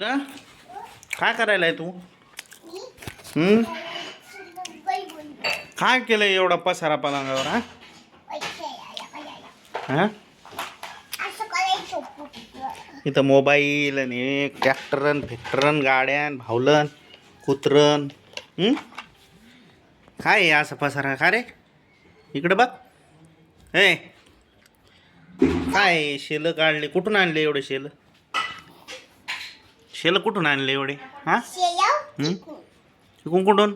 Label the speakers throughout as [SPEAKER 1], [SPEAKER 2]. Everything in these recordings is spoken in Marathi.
[SPEAKER 1] काय करायला तू? काय केलंय एवढा पसारा पलंगावर हा? इथं मोबाईल आणि ट्रॅक्टरन फॅक्टरन गाड्यान भावलन कुत्रन काय आहे असं पसारा? का रे? इकडं बघ. हे काय शेलं काढले? कुठून आणले एवढे शेलं? शेलं कुठून आणले एवढे? हा? हम्म? तिकून कुठून?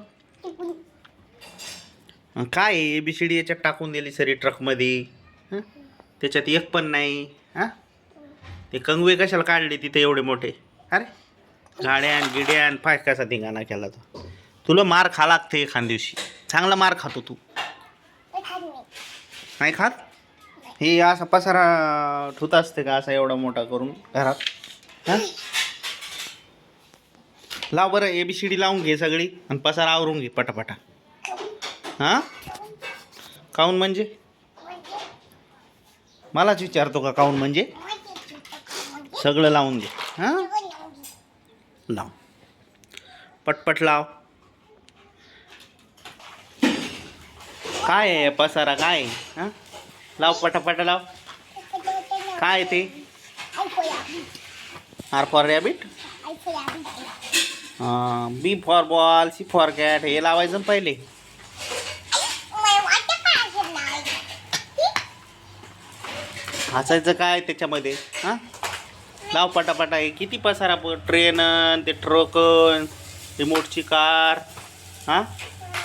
[SPEAKER 1] काय ए बी सी डी याच्यात टाकून दिली सरी ट्रकमध्ये. हं? त्याच्यात एक पण नाही. हा? ते कंगवे कशाला काढले तिथे एवढे मोठे? अरे? गाड्यान गिड्यान पाय कसा धिंगाणा केला तो. तुला मार खा लागते एखाद दिवशी. चांगला मार खातो तू. नाही. खात? हे असा पसारा ठुत असते का असा एवढा मोठा करून घरात? हा? लाव बरं ए बी सी डी लावून घे सगळी आणि पसारा आवरून घे पटापटा. हां? काऊन म्हणजे? मलाच विचारतो का काऊन म्हणजे? सगळं लावून घे. हां? लाव. पटपट लाव. काय आहे पसारा? काय आहे? हां? लाव पटापट लाव. काय आहे ते? R for rabbit? B for ball C for cat हे लावायचं ना पहिले. हसायचं काय त्याच्यामध्ये? हां? लाव पटापटा हे किती पसारा ट्रेन ते ट्रकन रिमोटची कार हां?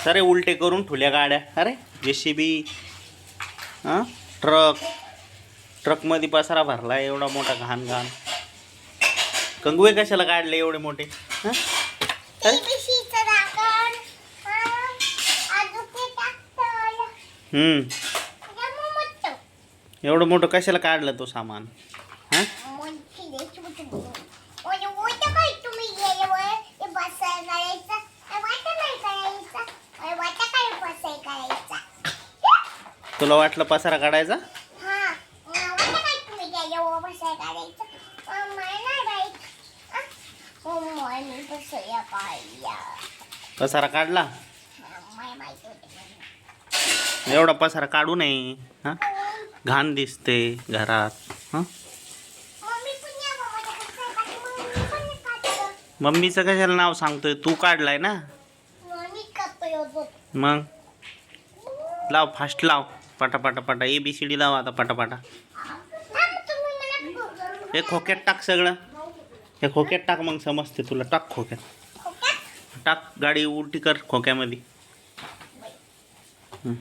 [SPEAKER 1] सरे उलटे करून ठुल्या गाड्या. अरे जे सी बी हां? ट्रक. ट्रकमध्ये पसारा भरला एवढा मोठा घाण घाण कंगवे कशाला काढले एवढे मोठे? हां? हम्म. एवढं मोठं कशाला काढलं तो सामान? तुला वाटलं पसारा काढायचा? पसारा काढला? एवढा पसारा काढू नये हां? घाण दिसते घरात हां? मम्मीचं कशाला नाव सांगतोय? तू काढलाय ना? मग? लाव फास्ट लाव. पटापटा पटा. ए बी सी डी लाव आता पटापटा. हे खोक्यात टाक सगळं. हे खोक्यात टाक मग समजते तुला. टाक खोक्यात. टाक गाडी उलटी कर खोक्यामध्ये. हं.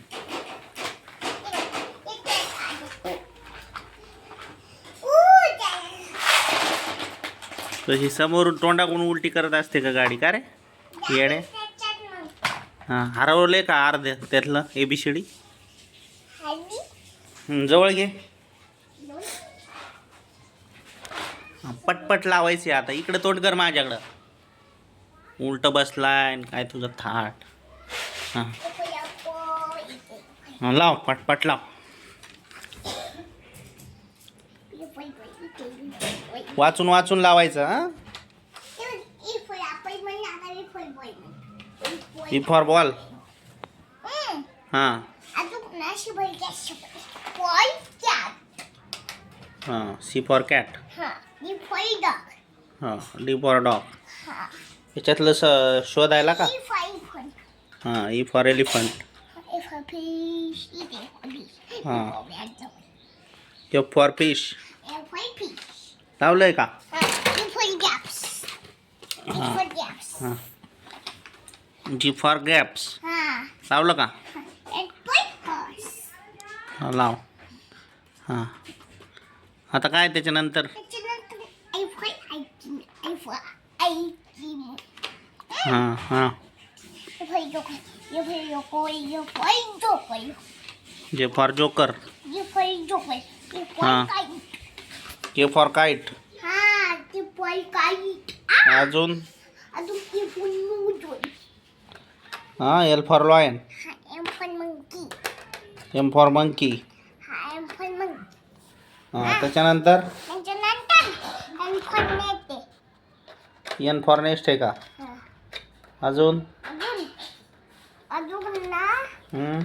[SPEAKER 1] तशी समोरून तोंडाकडून उलटी करत असते का गाडी? का रे? येडे? हां हरवले का अर्ध्या? त्यातलं ए बी सी डी जवळ घे हा, पटपट लावायचे आता. इकडे तोंड कर माझ्याकडं. उलट बसलाय काय तुझं थाट. हां. हां लाव पटपट लाव. वाचून वाचून लावायचं हां? ई फॉर बॉल हां. हां सी फॉर कॅट हां डी फॉर डॉग याच्यातलं स शोधायला का? हां E for elephant F for fish लावलंय का? हां जी फॉर गॅप्स लावलं का? हां लाव. हां. आता काय त्याच्यानंतर? हां हां. J for joker K for kite अजून? हां L for lion M for monkey हां त्याच्यानंतर? एन फॉर नेस्ट आहे का?
[SPEAKER 2] हा.
[SPEAKER 1] अजून?
[SPEAKER 2] अजून ना
[SPEAKER 1] हम्म,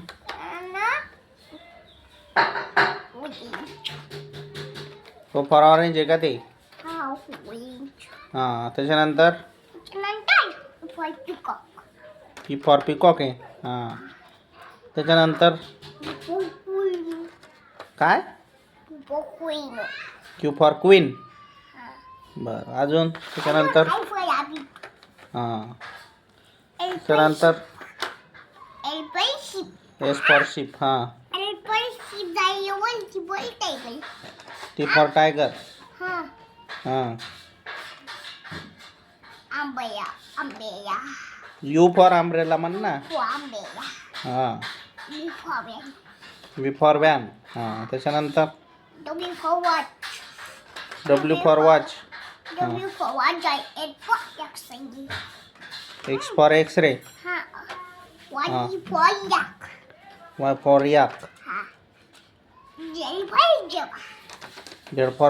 [SPEAKER 1] ओ फॉर ऑरेंज आहे का ते?
[SPEAKER 2] हा
[SPEAKER 1] हां त्याच्यानंतर?
[SPEAKER 2] नंतर फॉर पिकॉक
[SPEAKER 1] आहे. हां. त्याच्यानंतर? काय? क्यू फॉर क्वीन
[SPEAKER 2] हा.
[SPEAKER 1] बरं अजून? त्याच्यानंतर? हां.
[SPEAKER 2] शिप
[SPEAKER 1] एस फॉर शिप हां. टी फॉर टायगर
[SPEAKER 2] हा.
[SPEAKER 1] हां यू फॉर आंब्रेला म्हण ना. हां
[SPEAKER 2] for ban
[SPEAKER 1] V for van हां त्याच्यानंतर
[SPEAKER 2] W for watch
[SPEAKER 1] X for X ray.
[SPEAKER 2] Y for yak
[SPEAKER 1] Y for
[SPEAKER 2] हा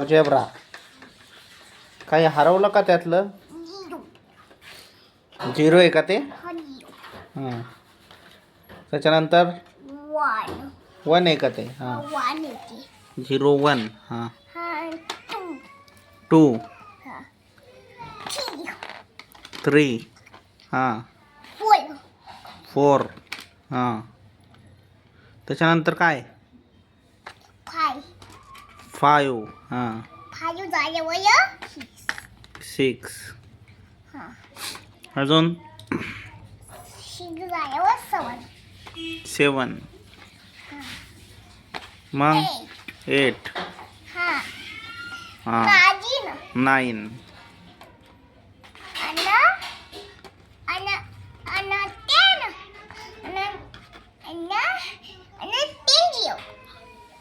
[SPEAKER 1] जेब्रा काही हरवलं का त्यातलं?
[SPEAKER 2] झिरो
[SPEAKER 1] झिरो आहे का ते?
[SPEAKER 2] हां
[SPEAKER 1] त्याच्यानंतर?
[SPEAKER 2] वन
[SPEAKER 1] वन आहे का ते? हां. झिरो वन हां.
[SPEAKER 2] टू थ्री
[SPEAKER 1] हां.
[SPEAKER 2] फोर
[SPEAKER 1] फोर हां. त्याच्यानंतर काय?
[SPEAKER 2] फाय
[SPEAKER 1] फाईव्ह हां.
[SPEAKER 2] फाय झाले वय?
[SPEAKER 1] सिक्स
[SPEAKER 2] हा.
[SPEAKER 1] अजून?
[SPEAKER 2] सिक्स झाले व सेवन
[SPEAKER 1] सेवन मग?
[SPEAKER 2] एट हा.
[SPEAKER 1] हां.
[SPEAKER 2] नाईन आणि आणि आणि टेन आणि आणि आणि ten zero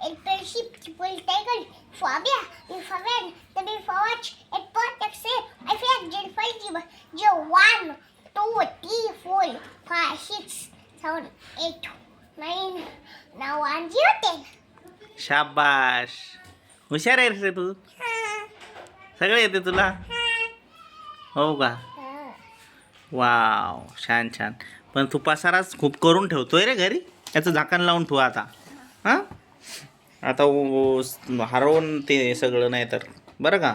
[SPEAKER 2] for sheep, E for tiger, for bear, E for man, W for watch, E for taxi, I for J for jib, J one, two, three, four, five, six, seven, eight, nine, now one, zero, ten.
[SPEAKER 1] शाबाश हुशार आहे रे तू सगळं येते तुला हो का वाव छान छान पण तू पसाराच खूप करून ठेवतोय रे घरी याचं झाकण लावून ठेव आता हां आता हरवून ते सगळं नाही तर. बरं का?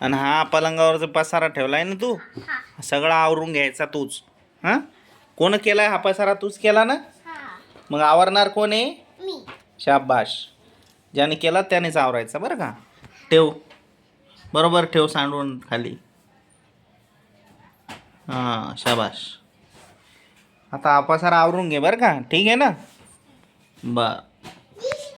[SPEAKER 1] आणि हा पलंगावरचा पसारा ठेवला आहे ना तू? सगळा आवरून घ्यायचा तूच. हां? कोण केलाय हा पसारा? तूच केला ना? मग आवरणार कोण आहे? शाबाश. ज्याने केला त्यानेच आवरायचा बरं का? ठेव. बरोबर ठेव सांडून खाली. हां शाबाश. आता हा पसारा आवरून घे बरं का? ठीक आहे ना? बर.